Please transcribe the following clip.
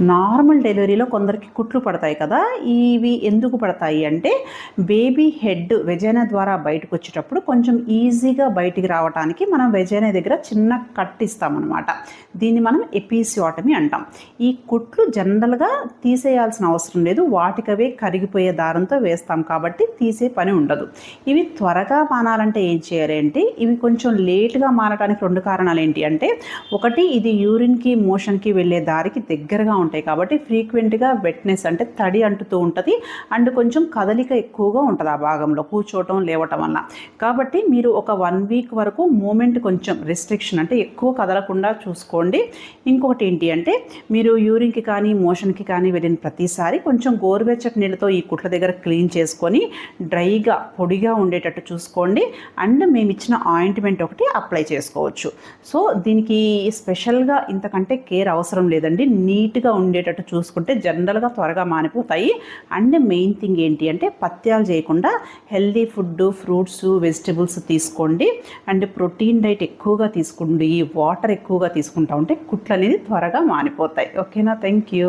Normal డెలివరీలో కొందరికి కుట్లు పడతాయి కదా ఇవి ఎందుకు పడతాయి అంటే బేబీ హెడ్ వెజైనా ద్వారా బయటకు వచ్చేటప్పుడు కొంచెం ఈజీగా బయటికి రావడానికి మనం వెజైనా దగ్గర చిన్న కట్ ఇస్తామన్నమాట. దీన్ని మనం ఎపిసియాటమీ అంటాం. ఈ కుట్లు జనరల్గా తీసేయాల్సిన అవసరం లేదు వాటికవే కరిగిపోయే దారంతో వేస్తాం కాబట్టి తీసే పని ఉండదు. ఇవి త్వరగా మానాలంటే ఏం చేయాలి అంటే ఇవి కొంచెం లేట్గా మారడానికి రెండు కారణాలు ఏంటి అంటే ఒకటి ఇది యూరిన్కి మోషన్కి వెళ్ళే దారికి దగ్గరగా ఉంటుంది ఉంటాయి. కాబట్టి ఫ్రీక్వెంట్గా వెట్నెస్ అంటే తడి అంటుతూ ఉంటుంది. అండ్ కొంచెం కదలిక ఎక్కువగా ఉంటుంది ఆ భాగంలో కూర్చోవటం లేవటం వల్ల. కాబట్టి మీరు ఒక వన్ వీక్ వరకు మూమెంట్ కొంచెం రిస్ట్రిక్షన్ అంటే ఎక్కువ కదలకుండా చూసుకోండి. ఇంకొకటి ఏంటి అంటే మీరు యూరిన్కి కానీ మోషన్కి కానీ వెళ్ళిన ప్రతిసారి కొంచెం గోరువెచ్చటి నీళ్ళతో ఈ కుట్ల దగ్గర క్లీన్ చేసుకొని డ్రైగా పొడిగా ఉండేటట్టు చూసుకోండి. అండ్ మేము ఇచ్చిన ఆయింట్మెంట్ ఒకటి అప్లై చేసుకోవచ్చు. సో దీనికి స్పెషల్గా ఇంతకంటే కేర్ అవసరం లేదండి. నీట్గా ఉండేటట్టు చూసుకుంటే జనరల్గా త్వరగా మానిపోతాయి. అండ్ మెయిన్ థింగ్ ఏంటి అంటే పత్యాలు చేయకుండా హెల్దీ ఫుడ్ ఫ్రూట్స్ వెజిటబుల్స్ తీసుకోండి. అండ్ ప్రోటీన్ డైట్ ఎక్కువగా తీసుకోండి వాటర్ ఎక్కువగా తీసుకుంటా ఉంటే కుట్లు అనేది త్వరగా మానిపోతాయి. ఓకేనా? Thank you.